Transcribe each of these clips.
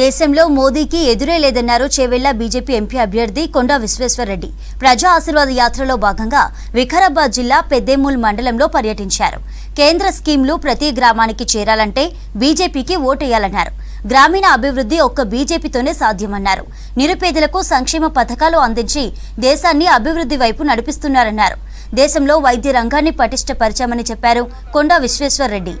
దేశంలో మోదీకి ఎదురే లేదన్నారు చేవెళ్ళ బీజేపీ ఎంపీ అభ్యర్థి కొండా విశ్వేశ్వరరెడ్డి. ప్రజా ఆశీర్వాద యాత్రలో భాగంగా వికారాబాద్ జిల్లా పెద్దేమూల్ మండలంలో పర్యటించారు. కేంద్ర స్కీమ్లు ప్రతి గ్రామానికి చేరాలంటే బీజేపీకి ఓటేయాలన్నారు. గ్రామీణ అభివృద్ధి ఒక్క బీజేపీతోనే సాధ్యమన్నారు. నిరుపేదలకు సంక్షేమ పథకాలు అందించి దేశాన్ని అభివృద్ధి వైపు నడిపిస్తున్నారన్నారు. దేశంలో వైద్య రంగాన్ని పటిష్టపరిచామని చెప్పారు కొండా విశ్వేశ్వరరెడ్డి.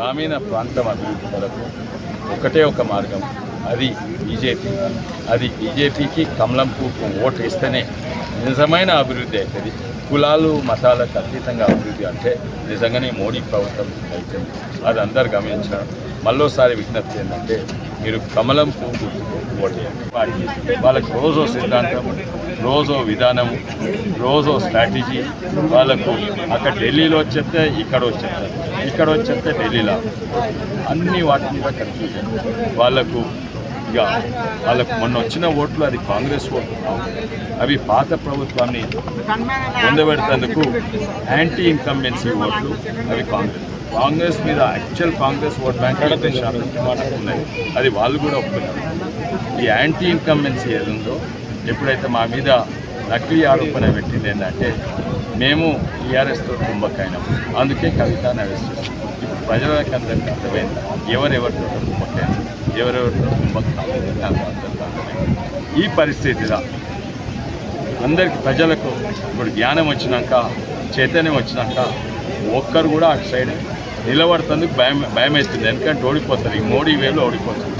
గ్రామీణ ప్రాంతం అభివృద్ధి కొరకు ఒకటే ఒక మార్గం. అది బీజేపీ. అది బీజేపీకి కమలం పువ్వుకు ఓటు ఇస్తేనే నిజమైన అభివృద్ధి అవుతుంది. కులాలు మతాలకు అతీతంగా అభివృద్ధి అంటే నిజంగానే మోడీ ప్రభుత్వం అయితే అది అందరు గమనించడం మళ్ళోసారి విజ్ఞప్తి ఏంటంటే మీరు కమలం పువ్వు ఓటేయండి వాళ్ళకి రోజో సిద్ధాంతం రోజో విధానం రోజో స్ట్రాటజీ. వాళ్ళకు అక్కడ ఢిల్లీలో వచ్చేస్తే ఇక్కడ వచ్చేస్తే ఇక్కడ వచ్చేస్తే ఢిల్లీలో. అన్ని వాటి మీద కన్ఫ్యూజన్. వాళ్ళకు ఇక వాళ్ళకు మొన్న వచ్చిన ఓట్లు అది కాంగ్రెస్ ఓట్లు అవి పాత ప్రభుత్వాన్ని పొందబెడతందుకు యాంటీ ఇన్కంబెన్సీ ఓట్లు అవి కాంగ్రెస్. కాంగ్రెస్ మీద యాక్చువల్ కాంగ్రెస్ ఓట్ బ్యాంక్ యాభై శాతం అది వాళ్ళు కూడా ఒప్పుకున్నారు. ఈ యాంటీ ఇన్కంబెన్సీ ఏది ఉందో ఎప్పుడైతే మా మీద నకిలీ ఆరోపణ పెట్టింది ఏంటంటే మేము టీఆర్ఎస్తో కుంభకైనాం. అందుకే కవితను అరెస్ట్ చేస్తాం ఇప్పుడు ప్రజలకు అందరికీ అర్థమైంది. ఎవరెవరితో కుంభకైనా? ఎవరెవరు ఈ పరిస్థితిలో అందరికి ప్రజలకు ఇప్పుడు జ్ఞానం వచ్చినాక చైతన్యం వచ్చినాక ఒక్కరు కూడా అటు సైడ్ నిలబడుతుంది భయం భయం అవుతుంది ఎందుకంటే ఓడిపోతుంది ఈ మోడీ వేలో ఓడిపోతుంది.